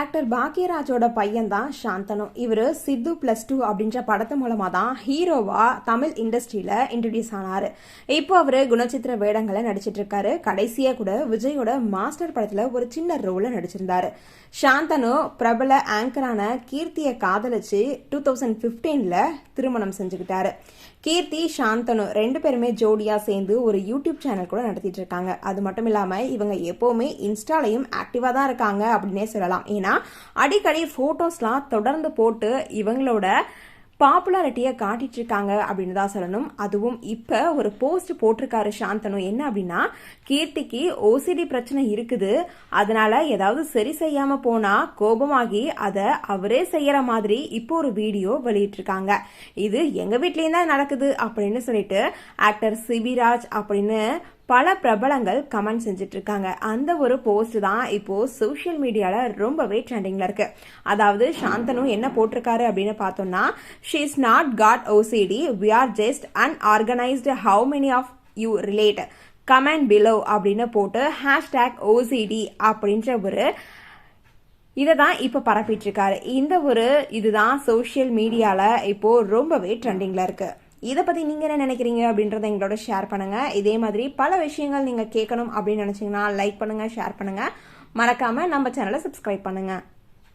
Actor பாக்யராஜோட பையன் தான் சாந்தனு. இவர் சித்து பிளஸ் டூ அப்படின்ற படத்து மூலமாக தான் ஹீரோவா தமிழ் இண்டஸ்ட்ரியில் இன்ட்ரடியூஸ் ஆனார். இப்போ அவர் குணச்சித்திர வேடங்களை நடிச்சிட்டு இருக்காரு கடைசியாக கூட விஜயோட மாஸ்டர் படத்தில் ஒரு சின்ன ரோலில் நடிச்சிருந்தார். சாந்தனு பிரபல ஆங்கரான கீர்த்தியை காதலிச்சு டூ தௌசண்ட் ஃபிஃப்டீனில் திருமணம் செஞ்சுக்கிட்டாரு. கீர்த்தி சாந்தனு ரெண்டு பேருமே ஜோடியாக சேர்ந்து ஒரு யூடியூப் சேனல் கூட நடத்திட்டு இருக்காங்க. அது மட்டும் இல்லாமல் இவங்க எப்போவுமே இன்ஸ்டாலையும் ஆக்டிவாக தான் இருக்காங்க அப்படின்னே சொல்லலாம். ஏன்னா அடிக்கடி ஃபோட்டோஸ்லாம் தொடர்ந்து போட்டு இவங்களோட பாப்புலாரிட்டியை காட்டிட்டு இருக்காங்க அப்படின்னு தான் சொல்லணும். அதுவும் இப்போ ஒரு போஸ்ட் போட்டிருக்காரு சாந்தனு என்ன அப்படின்னா கீர்த்திக்கு ஓசிடி பிரச்சனை இருக்குது. அதனால ஏதாவது சரி செய்யாம போனா கோபமாகி அதை அவரே செய்யற மாதிரி இப்போ ஒரு வீடியோ வெளியிட்டிருக்காங்க. இது எங்க வீட்லயும் தான் நடக்குது அப்படின்னு சொல்லிட்டு ஆக்டர் சிபிராஜ் அப்படின்னு பல பிரபலங்கள் கமெண்ட் செஞ்சுட்டு இருக்காங்க அந்த ஒரு போஸ்ட் தான் இப்போ சோஷியல் மீடியால ரொம்பவே ட்ரெண்டிங்ல இருக்கு. அதாவது சாந்தனு என்ன போட்டிருக்காரு அப்படின்னு பார்த்தோம்னா she is not got OCD we are just unorganised how many of you relate comment below அப்படின்னு போட்டு ஹேஷ்டேக் ஓசிடி அப்படின்ற ஒரு இதை தான் இப்போ பரப்பிட்டு இருக்காரு இந்த ஒரு இதுதான் சோஷியல் மீடியாவில் இப்போ ரொம்பவே ட்ரெண்டிங்கில் இருக்கு. இதை பற்றி நீங்கள் என்ன நினைக்கிறீங்க அப்படின்றத எங்களோட ஷேர் பண்ணுங்கள் இதே மாதிரி பல விஷயங்கள் நீங்கள் கேட்கணும் அப்படின்னு நினச்சிங்கன்னா லைக் பண்ணுங்கள் ஷேர் பண்ணுங்கள் மறக்காமல் நம்ம சேனலை சப்ஸ்கிரைப் பண்ணுங்கள்